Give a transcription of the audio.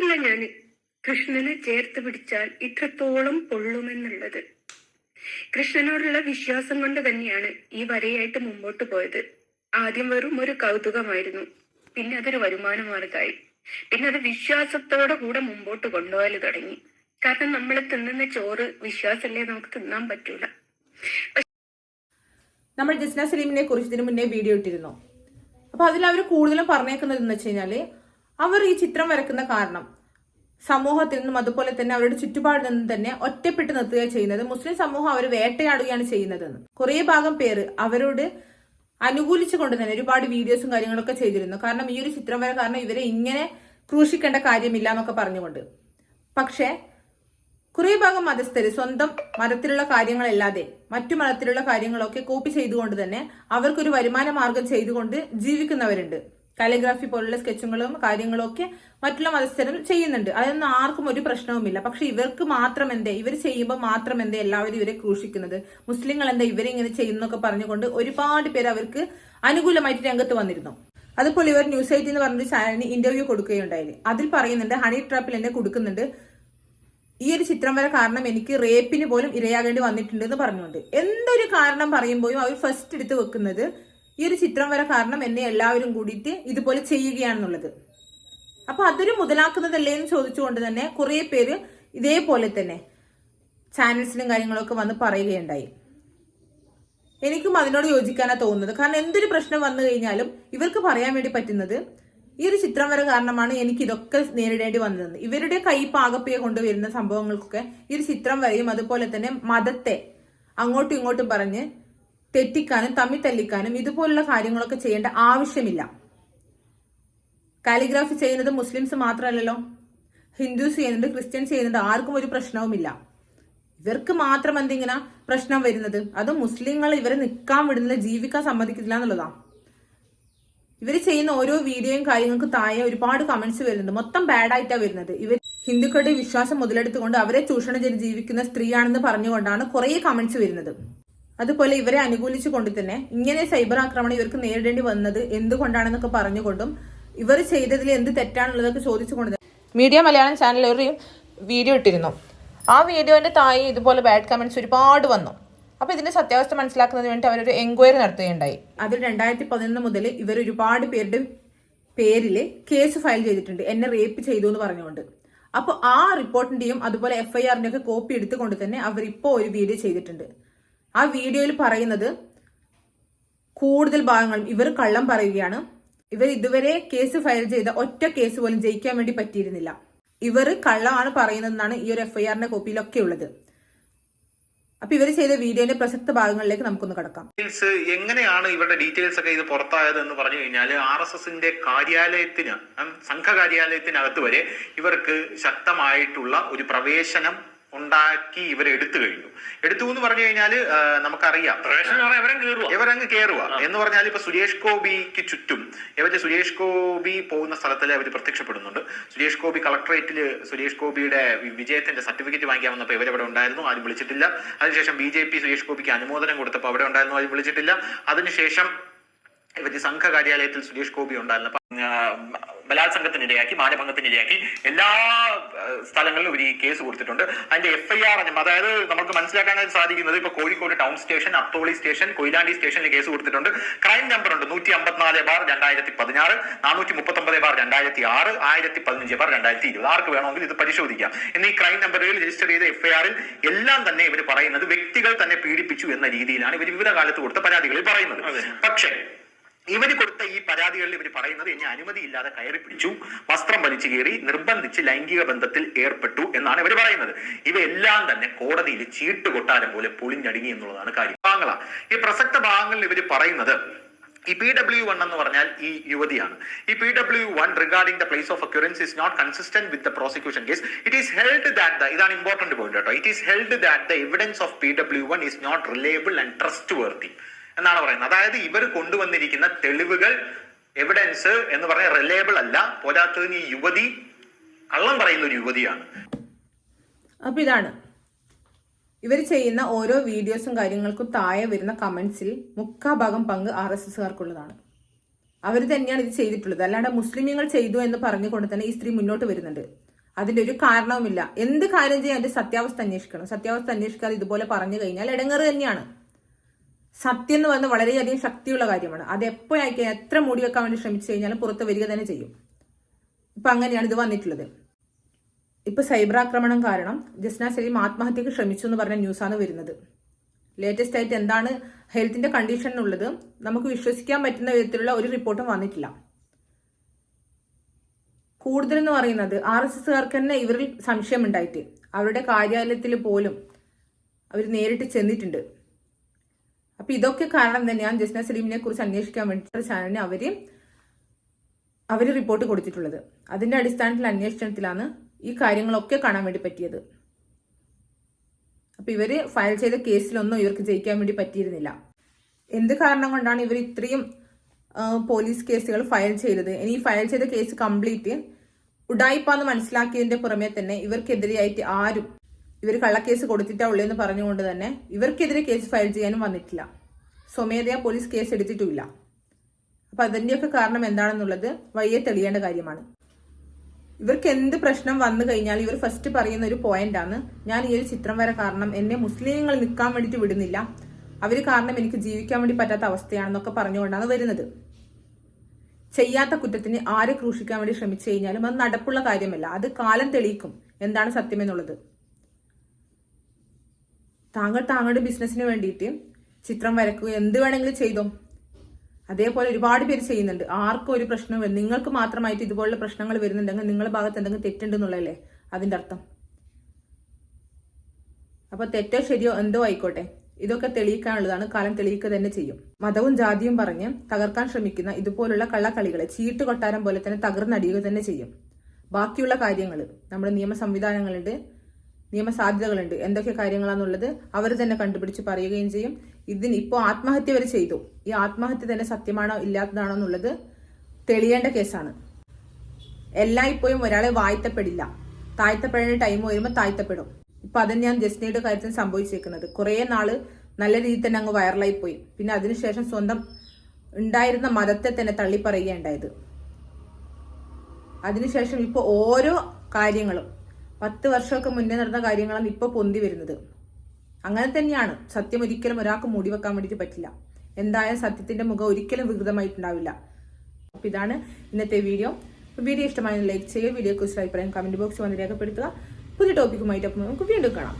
അറിഞ്ഞില്ല ഞാൻ. കൃഷ്ണനെ ചേർത്ത് പിടിച്ചാൽ ഇത്രത്തോളം പൊള്ളുമെന്നുള്ളത്. കൃഷ്ണനോടുള്ള വിശ്വാസം കൊണ്ട് തന്നെയാണ് ഈ വരയായിട്ട് മുമ്പോട്ട് പോയത്. ആദ്യം വെറും ഒരു കൗതുകമായിരുന്നു. പിന്നെ അതൊരു വരുമാന മാർഗമായി പിന്നെ അത് വിശ്വാസത്തോടെ കൂടെ മുമ്പോട്ട് കൊണ്ടുപോകൽ തുടങ്ങി. കാരണം നമ്മൾ തിന്നുന്ന ചോറ് വിശ്വാസമല്ലേ നമുക്ക് തിന്നാൻ പറ്റൂല. നമ്മൾ ജസ്ന സലീമിനെ കുറിച്ച് ഇതിനു മുന്നേ വീഡിയോ ഇട്ടിരുന്നു. അപ്പൊ അതിൽ അവർ കൂടുതലും പറഞ്ഞേക്കുന്നത് എന്ന് വെച്ച് കഴിഞ്ഞാൽ അവർ ഈ ചിത്രം വരക്കുന്ന കാരണം. സമൂഹത്തിൽ നിന്നും അതുപോലെ തന്നെ അവരുടെ ചുറ്റുപാടിൽ നിന്നും തന്നെ ഒറ്റപ്പെട്ട് നിർത്തുക ചെയ്യുന്നത്. മുസ്ലിം സമൂഹം അവർ വേട്ടയാടുകയാണ് ചെയ്യുന്നതെന്ന്. കുറേ ഭാഗം പേര് അവരോട് അനുകൂലിച്ചുകൊണ്ട് തന്നെ ഒരുപാട് വീഡിയോസും കാര്യങ്ങളൊക്കെ ചെയ്തിരുന്നു. കാരണം ഈ ഒരു ചിത്രം വരെ കാരണം ഇവരെ ഇങ്ങനെ ക്രൂശിക്കേണ്ട കാര്യമില്ല എന്നൊക്കെ പറഞ്ഞുകൊണ്ട്. പക്ഷേ കുറേ ഭാഗം മതസ്ഥര് സ്വന്തം മതത്തിലുള്ള കാര്യങ്ങളല്ലാതെ മറ്റു മതത്തിലുള്ള കാര്യങ്ങളൊക്കെ കോപ്പി ചെയ്തുകൊണ്ട് തന്നെ അവർക്കൊരു വരുമാന മാർഗം ചെയ്തുകൊണ്ട് ജീവിക്കുന്നവരുണ്ട്. കാലിഗ്രാഫി പോലുള്ള സ്കെച്ചുകളും കാര്യങ്ങളും ഒക്കെ മറ്റുള്ള മതസ്ഥരും ചെയ്യുന്നുണ്ട്. അതൊന്നും ആർക്കും ഒരു പ്രശ്നവുമില്ല. പക്ഷെ ഇവർക്ക് മാത്രം എന്തേ ഇവർ ചെയ്യുമ്പോൾ മാത്രം എന്തേ എല്ലാവരും ഇവരെ ക്രൂശിക്കുന്നത്? മുസ്ലിങ്ങൾ എന്താ ഇവരെ ഇങ്ങനെ ചെയ്യുന്നൊക്കെ പറഞ്ഞുകൊണ്ട് ഒരുപാട് പേര് അവർക്ക് അനുകൂലമായിട്ട് രംഗത്ത് വന്നിരുന്നു. അതുപോലെ ഇവർ ന്യൂസ് എയ്റ്റ് എന്ന് പറഞ്ഞൊരു ചാനലിന് ഇന്റർവ്യൂ കൊടുക്കുകയുണ്ടായി. അതിൽ പറയുന്നുണ്ട് ഹണി ട്രാപ്പിൽ എന്നെ കൊടുക്കുന്നുണ്ട്. ഈ ഒരു ചിത്രം വരെ കാരണം എനിക്ക് റേപ്പിന് പോലും ഇരയാകേണ്ടി വന്നിട്ടുണ്ട് എന്ന് പറഞ്ഞുകൊണ്ട്. എന്തൊരു കാരണം പറയുമ്പോഴും അവർ ഫസ്റ്റ് എടുത്ത് വെക്കുന്നത് ഈ ഒരു ചിത്രം വരെ കാരണം എന്നെ എല്ലാവരും കൂടിയിട്ട് ഇതുപോലെ ചെയ്യുകയാണെന്നുള്ളത്. അപ്പോൾ അതൊരു മുതലാക്കുന്നതല്ലേ എന്ന് ചോദിച്ചുകൊണ്ട് തന്നെ കുറെ പേര് ഇതേപോലെ തന്നെ ചാനൽസിലും കാര്യങ്ങളൊക്കെ വന്ന് പറയുകയുണ്ടായി. എനിക്കും അതിനോട് യോജിക്കാനാ തോന്നുന്നത്. കാരണം എന്തൊരു പ്രശ്നം വന്നു കഴിഞ്ഞാലും ഇവർക്ക് പറയാൻ വേണ്ടി പറ്റുന്നത് ഈ ഒരു ചിത്രം വരെ കാരണമാണ് എനിക്ക് ഇതൊക്കെ നേരിടേണ്ടി വന്നത്. ഇവരുടെ കൈ പാകപ്പിയെ കൊണ്ടുവരുന്ന സംഭവങ്ങൾക്കൊക്കെ ഈ ഒരു ചിത്രം വരെയും അതുപോലെ തന്നെ മതത്തെ അങ്ങോട്ടും ഇങ്ങോട്ടും പറഞ്ഞ് തെറ്റിക്കാനും തമ്മിൽ തല്ലിക്കാനും ഇതുപോലുള്ള കാര്യങ്ങളൊക്കെ ചെയ്യേണ്ട ആവശ്യമില്ല. കാലിഗ്രാഫി ചെയ്യുന്നത് മുസ്ലിംസ് മാത്രമല്ലല്ലോ. ഹിന്ദുസ് ചെയ്യുന്നുണ്ട് ക്രിസ്ത്യൻസ് ചെയ്യുന്നുണ്ട് ആർക്കും ഒരു പ്രശ്നവുമില്ല. ഇവർക്ക് മാത്രം എന്തിങ്ങനെ പ്രശ്നം വരുന്നത്? അത് മുസ്ലിങ്ങൾ ഇവരെ നിൽക്കാൻ വിടുന്നില്ല ജീവിക്കാൻ സമ്മതിക്കില്ല എന്നുള്ളതാണ് ഇവർ ചെയ്യുന്ന ഓരോ വീഡിയോയും കാര്യങ്ങൾക്ക് താഴെ ഒരുപാട് കമന്റ്സ് വരുന്നുണ്ട്. മൊത്തം ആയിട്ടാ വരുന്നത്. ഇവർ ഹിന്ദുക്കളുടെ വിശ്വാസം മുതലെടുത്തുകൊണ്ട് അവരെ ചൂഷണം ചെയ്ത് ജീവിക്കുന്ന സ്ത്രീയാണെന്ന് പറഞ്ഞുകൊണ്ടാണ് കുറേ കമന്റ്സ് വരുന്നത്. അതുപോലെ ഇവരെ അനുകൂലിച്ചുകൊണ്ട് തന്നെ ഇങ്ങനെ സൈബർ ആക്രമണം ഇവർക്ക് നേരിടേണ്ടി വന്നത് എന്തുകൊണ്ടാണെന്നൊക്കെ പറഞ്ഞുകൊണ്ടും ഇവർ ചെയ്തതിൽ എന്ത് തെറ്റാണുള്ളതൊക്കെ ചോദിച്ചുകൊണ്ട് മീഡിയ മലയാളം ചാനൽ ഒരു വീഡിയോ ഇട്ടിരുന്നു. ആ വീഡിയോന്റെ തായി ഇതുപോലെ ബാഡ് കമന്റ്സ് ഒരുപാട് വന്നു. അപ്പൊ ഇതിന്റെ സത്യാവസ്ഥ മനസ്സിലാക്കുന്നതിന് വേണ്ടി അവരൊരു എൻക്വയറി നടത്തുകയുണ്ടായി. അതിൽ രണ്ടായിരത്തി പതിനൊന്ന് മുതൽ ഇവർ ഒരുപാട് പേരുടെ പേരിൽ കേസ് ഫയൽ ചെയ്തിട്ടുണ്ട്. എന്നെ റേപ്പ് ചെയ്തു എന്ന് പറഞ്ഞുകൊണ്ട്. അപ്പോൾ ആ റിപ്പോർട്ടിന്റെയും അതുപോലെ എഫ്ഐആറിന്റെ ഒക്കെ കോപ്പി എടുത്തുകൊണ്ട് തന്നെ അവർ ഇപ്പോൾ ഒരു വീഡിയോ ചെയ്തിട്ടുണ്ട്. ആ വീഡിയോയിൽ പറയുന്നത് കൂടുതൽ ഭാഗങ്ങളും ഇവർ കള്ളം പറയുകയാണ്. ഇവർ ഇതുവരെ കേസ് ഫയൽ ചെയ്ത ഒറ്റ കേസ് പോലും ജയിക്കാൻ വേണ്ടി പറ്റിയിരുന്നില്ല. ഇവർ കള്ളമാണ് പറയുന്നതെന്നാണ് ഈ ഒരു എഫ്ഐആറിന്റെ കോപ്പിയിലൊക്കെ ഉള്ളത്. അപ്പൊ ഇവർ ചെയ്ത വീഡിയോന്റെ പ്രസക്ത ഭാഗങ്ങളിലേക്ക് നമുക്കൊന്ന് കടക്കാം. എങ്ങനെയാണ് ഇവരുടെ ഡീറ്റെയിൽസ് ഒക്കെ ഇത് പുറത്തായത് എന്ന് പറഞ്ഞു കഴിഞ്ഞാൽ ആർ എസ് എസിന്റെ കാര്യാലയത്തിന് സംഘകാര്യാലയത്തിനകത്ത് സംഘ കാര്യാലയത്തിനകത്ത് വരെ ഇവർക്ക് ശക്തമായിട്ടുള്ള ഒരു പ്രവേശനം ഉണ്ടാക്കി ഇവർ എടുത്തു കഴിഞ്ഞു. എടുത്തു എന്ന് പറഞ്ഞു കഴിഞ്ഞാൽ നമുക്കറിയാം. ഇവരങ്ങ് കയറുക എന്ന് പറഞ്ഞാൽ ഇപ്പൊ സുരേഷ് ഗോപിക്ക് ചുറ്റും ഇവർ സുരേഷ് ഗോപി പോകുന്ന സ്ഥലത്തിൽ അവർ പ്രത്യക്ഷപ്പെടുന്നുണ്ട്. സുരേഷ് ഗോപി കളക്ടറേറ്റിൽ സുരേഷ് ഗോപിയുടെ വിജയത്തിന്റെ സർട്ടിഫിക്കറ്റ് വാങ്ങിക്കാൻ വന്നപ്പോൾ ഇവരവിടെ ഉണ്ടായിരുന്നു ആരും വിളിച്ചിട്ടില്ല. അതിനുശേഷം ബി ജെ പി സുരേഷ് ഗോപിക്ക് അനുമോദനം കൊടുത്തപ്പോൾ അവിടെ ഉണ്ടായിരുന്നു ആരും വിളിച്ചിട്ടില്ല. അതിനുശേഷം ഇവർ സംഘ കാര്യാലയത്തിൽ സുരേഷ് ഗോപി ഉണ്ടായിരുന്നു. അപ്പൊ, ഇരയാക്കി മാനഭംഗത്തിന് ഇരയാക്കി എല്ലാ സ്ഥലങ്ങളിലും ഒരു കേസ് കൊടുത്തിട്ടുണ്ട്. അതിന്റെ എഫ് ഐ ആർ അതായത് നമുക്ക് മനസ്സിലാക്കാനായിട്ട് സാധിക്കുന്നത് ഇപ്പൊ Kozhikode town station Atholi station Koyilandy സ്റ്റേഷനിൽ കേസ് കൊടുത്തിട്ടുണ്ട്. ക്രൈം നമ്പർ ഉണ്ട്. നൂറ്റി അമ്പത്തിനാല് ബാർ രണ്ടായിരത്തി പതിനാറ് നാനൂറ്റി മുപ്പത്തി ഒമ്പത് ബാർ രണ്ടായിരത്തി ആറ് ആയിരത്തി പതിനഞ്ച് ബാർ രണ്ടായിരത്തി ഇരുപത് ആർക്ക് വേണമെങ്കിൽ ഇത് പരിശോധിക്കാം. എന്നീ ക്രൈം നമ്പറുകൾ രജിസ്റ്റർ ചെയ്ത എഫ് ഐ ആറിൽ എല്ലാം തന്നെ ഇവർ പറയുന്നത് വ്യക്തികൾ തന്നെ പീഡിപ്പിച്ചു എന്ന രീതിയിലാണ് ഇവർ വിവിധ കാലത്ത് കൊടുത്ത പരാതികളിൽ പറയുന്നത്. പക്ഷേ ഇവർ കൊടുത്ത ഈ പരാതികളിൽ ഇവർ പറയുന്നത് എന്നെ അനുമതിയില്ലാതെ കയറി പിടിച്ചു വസ്ത്രം വലിച്ചു കയറി നിർബന്ധിച്ച് ലൈംഗിക ബന്ധത്തിൽ ഏർപ്പെട്ടു എന്നാണ് ഇവർ പറയുന്നത്. ഇവയെല്ലാം തന്നെ കോടതിയിൽ ചീട്ട് കൊട്ടാരം പോലെ പൊളിഞ്ഞടുങ്ങി എന്നുള്ളതാണ് കാര്യം. ഭാഗങ്ങളാ. ഈ പ്രസക്ത ഭാഗങ്ങളിൽ ഇവർ പറയുന്നത് ഈ പി ഡബ്ല്യു വൺ എന്ന് പറഞ്ഞാൽ ഈ യുവതിയാണ്. ഈ P W one regarding the place of occurrence is not consistent with the prosecution case it is held that the ഇതാണ് ഇമ്പോർട്ടന്റ് പോയിന്റ് കേട്ടോ. It is held that the evidence of P W one is not reliable and trustworthy എന്നാണ് പറയുന്നത്. അതായത് ഇവർ കൊണ്ടുവന്നിരിക്കുന്ന തെളിവുകൾ evidence എന്ന് പറഞ്ഞ reliable അല്ല. പോരാത്തതിന് ഈ യുവതി കള്ളം പറയുന്ന ഒരു യുവതിയാണ്. അപ്പൊ ഇതാണ്. ഇവർ ചെയ്യുന്ന ഓരോ വീഡിയോസും കാര്യങ്ങൾക്കും താഴെ വരുന്ന കമന്റ്സിൽ മുക്കാ ഭാഗം പങ്ക് ആർ എസ് എസുകാർക്കുള്ളതാണ്. അവർ തന്നെയാണ് ഇത് ചെയ്തിട്ടുള്ളത്. അല്ലാണ്ട് മുസ്ലിമീങ്ങൾ ചെയ്തു എന്ന് പറഞ്ഞുകൊണ്ട് തന്നെ ഈ സ്ത്രീ മുന്നോട്ട് വരുന്നുണ്ട്. അതിന്റെ ഒരു കാരണവുമില്ല. എന്ത് കാര്യം ചെയ്യാൻ അതിന്റെ സത്യാവസ്ഥ അന്വേഷിക്കണം? സത്യാവസ്ഥ അന്വേഷിക്കാതെ ഇതുപോലെ പറഞ്ഞു കഴിഞ്ഞാൽ ഇടങ്ങറ് തന്നെയാണ്. സത്യം എന്ന് പറയുന്നത് വളരെയധികം ശക്തിയുള്ള കാര്യമാണ്. അത് എപ്പോഴായി എത്ര മൂടി വെക്കാൻ വേണ്ടി ശ്രമിച്ചു കഴിഞ്ഞാലും പുറത്ത് വരിക തന്നെ ചെയ്യും. ഇപ്പൊ അങ്ങനെയാണ് ഇത് വന്നിട്ടുള്ളത്. ഇപ്പൊ സൈബർ ആക്രമണം കാരണം ജസ്ന സലീം ആത്മഹത്യക്ക് ശ്രമിച്ചു എന്ന് പറഞ്ഞ ന്യൂസാണ് വരുന്നത്. ലേറ്റസ്റ്റ് ആയിട്ട് എന്താണ് ഹെൽത്തിന്റെ കണ്ടീഷൻ ഉള്ളത് നമുക്ക് വിശ്വസിക്കാൻ പറ്റുന്ന വിധത്തിലുള്ള ഒരു റിപ്പോർട്ടും വന്നിട്ടില്ല. കൂടുതലെന്ന് പറയുന്നത് ആർ എസ് എസ്സുകാർക്ക് തന്നെ ഇവരിൽ സംശയമുണ്ടായിട്ട്. അവരുടെ കാര്യാലയത്തിൽ പോലും അവർ നേരിട്ട് ചെന്നിട്ടുണ്ട്. അപ്പൊ ഇതൊക്കെ കാരണം തന്നെയാണ് ജസ്ന സലീമിനെ കുറിച്ച് അന്വേഷിക്കാൻ വേണ്ടി ചാനലിന് അവർ അവർ റിപ്പോർട്ട് കൊടുത്തിട്ടുള്ളത്. അതിന്റെ അടിസ്ഥാനത്തിൽ അന്വേഷണത്തിലാണ് ഈ കാര്യങ്ങളൊക്കെ കാണാൻ വേണ്ടി പറ്റിയത്. അപ്പൊ ഇവർ ഫയൽ ചെയ്ത കേസിലൊന്നും ഇവർക്ക് ജയിക്കാൻ വേണ്ടി പറ്റിയിരുന്നില്ല. എന്ത് കാരണം കൊണ്ടാണ് ഇവർ ഇത്രയും പോലീസ് കേസുകൾ ഫയൽ ചെയ്തത്? ഇനി ഫയൽ ചെയ്ത കേസ് കംപ്ലീറ്റ് ഉഡായിപ്പാന്ന് മനസ്സിലാക്കിയതിന്റെ പുറമെ തന്നെ ഇവർക്കെതിരെയായിട്ട് ആരും ഇവർ കള്ളക്കേസ് കൊടുത്തിട്ടാ ഉള്ളതെന്ന് പറഞ്ഞുകൊണ്ട് തന്നെ ഇവർക്കെതിരെ കേസ് ഫയൽ ചെയ്യാനും വന്നിട്ടില്ല. സ്വമേധയാ പോലീസ് കേസ് എടുത്തിട്ടുമില്ല അപ്പൊ അതിന്റെയൊക്കെ കാരണം എന്താണെന്നുള്ളത് വഴിയെ തെളിയേണ്ട കാര്യമാണ്. ഇവർക്ക് എന്ത് പ്രശ്നം വന്നു കഴിഞ്ഞാൽ ഇവർ ഫസ്റ്റ് പറയുന്ന ഒരു പോയിന്റാണ് ഞാൻ ഈ ഒരു ചിത്രം വര കാരണം എന്നെ മുസ്ലിങ്ങൾ നിൽക്കാൻ വേണ്ടിയിട്ട് വിടുന്നില്ല. അവർ കാരണം എനിക്ക് ജീവിക്കാൻ വേണ്ടി പറ്റാത്ത അവസ്ഥയാണെന്നൊക്കെ പറഞ്ഞുകൊണ്ടാണ് വരുന്നത്. ചെയ്യാത്ത കുറ്റത്തിന് ആരെ ക്രൂശിക്കാൻ വേണ്ടി ശ്രമിച്ചു കഴിഞ്ഞാലും അത് നടപ്പുള്ള കാര്യമല്ല. അത് കാലം തെളിയിക്കും. എന്താണ് സത്യമെന്നുള്ളത്? താങ്കൾ താങ്കളുടെ ബിസിനസ്സിന് വേണ്ടിയിട്ട് ചിത്രം വരക്കുക എന്ത് വേണമെങ്കിലും ചെയ്തോ. അതേപോലെ ഒരുപാട് പേര് ചെയ്യുന്നുണ്ട്. ആർക്കും ഒരു പ്രശ്നവും നിങ്ങൾക്ക് മാത്രമായിട്ട് ഇതുപോലുള്ള പ്രശ്നങ്ങൾ വരുന്നുണ്ടെങ്കിൽ നിങ്ങളുടെ ഭാഗത്ത് എന്തെങ്കിലും തെറ്റുണ്ടെന്നുള്ളതല്ലേ അതിന്റെ അർത്ഥം. അപ്പൊ തെറ്റോ ശരിയോ എന്തോ ആയിക്കോട്ടെ. ഇതൊക്കെ തെളിയിക്കാനുള്ളതാണ്. കാലം തെളിയിക്കുക തന്നെ ചെയ്യും. മതവും ജാതിയും പറഞ്ഞ് തകർക്കാൻ ശ്രമിക്കുന്ന ഇതുപോലുള്ള കള്ളക്കളികളെ ചീട്ട് കൊട്ടാരം പോലെ തന്നെ തകർന്നടിയുക തന്നെ ചെയ്യും. ബാക്കിയുള്ള കാര്യങ്ങൾ. നമ്മുടെ നിയമ സംവിധാനങ്ങളുണ്ട് നിയമസാധ്യതകളുണ്ട്. എന്തൊക്കെ കാര്യങ്ങളാണെന്നുള്ളത് അവർ തന്നെ കണ്ടുപിടിച്ച് പറയുകയും ചെയ്യും. ഇതിന് ഇപ്പോൾ ആത്മഹത്യ വരെ ചെയ്തു. ഈ ആത്മഹത്യ തന്നെ സത്യമാണോ ഇല്ലാത്തതാണോ എന്നുള്ളത് തെളിയേണ്ട കേസാണ്. എല്ലായ്പ്പോഴും ഒരാളെ വാഴ്ത്തപ്പെടില്ല താഴ്ത്തപ്പെടേണ്ട ടൈം വരുമ്പോൾ താഴ്ത്തപ്പെടും. ഇപ്പൊ ഞാൻ ജസ്നയുടെ കാര്യത്തിൽ സംഭവിച്ചേക്കുന്നത്. കുറേ നാൾ നല്ല രീതിയിൽ തന്നെ അങ്ങ് വൈറലായി പോയി പിന്നെ അതിനുശേഷം സ്വന്തം ഉണ്ടായിരുന്ന മതത്തെ തന്നെ തള്ളിപ്പറയുകയുണ്ടായത് അതിനുശേഷം ഇപ്പോൾ ഓരോ കാര്യങ്ങളും പത്ത് വർഷമൊക്കെ മുന്നേ നടന്ന കാര്യങ്ങളാണ് ഇപ്പോൾ പൊന്തി വരുന്നത്. അങ്ങനെ തന്നെയാണ്. സത്യം ഒരിക്കലും ഒരാൾക്ക് മൂടി വെക്കാൻ വേണ്ടിയിട്ട് പറ്റില്ല. എന്തായാലും സത്യത്തിന്റെ മുഖം ഒരിക്കലും വികൃതമായിട്ടുണ്ടാവില്ല. അപ്പൊ ഇതാണ് ഇന്നത്തെ വീഡിയോ. വീഡിയോ ഇഷ്ടമായി ലൈക്ക് ചെയ്യുക. വീഡിയോ കുറിച്ച് അഭിപ്രായം കമന്റ് ബോക്സ് വന്ന് രേഖപ്പെടുത്തുക. പുതിയ ടോപ്പിക്കുമായിട്ട് അപ്പോൾ നമുക്ക് വീണ്ടും കാണാം.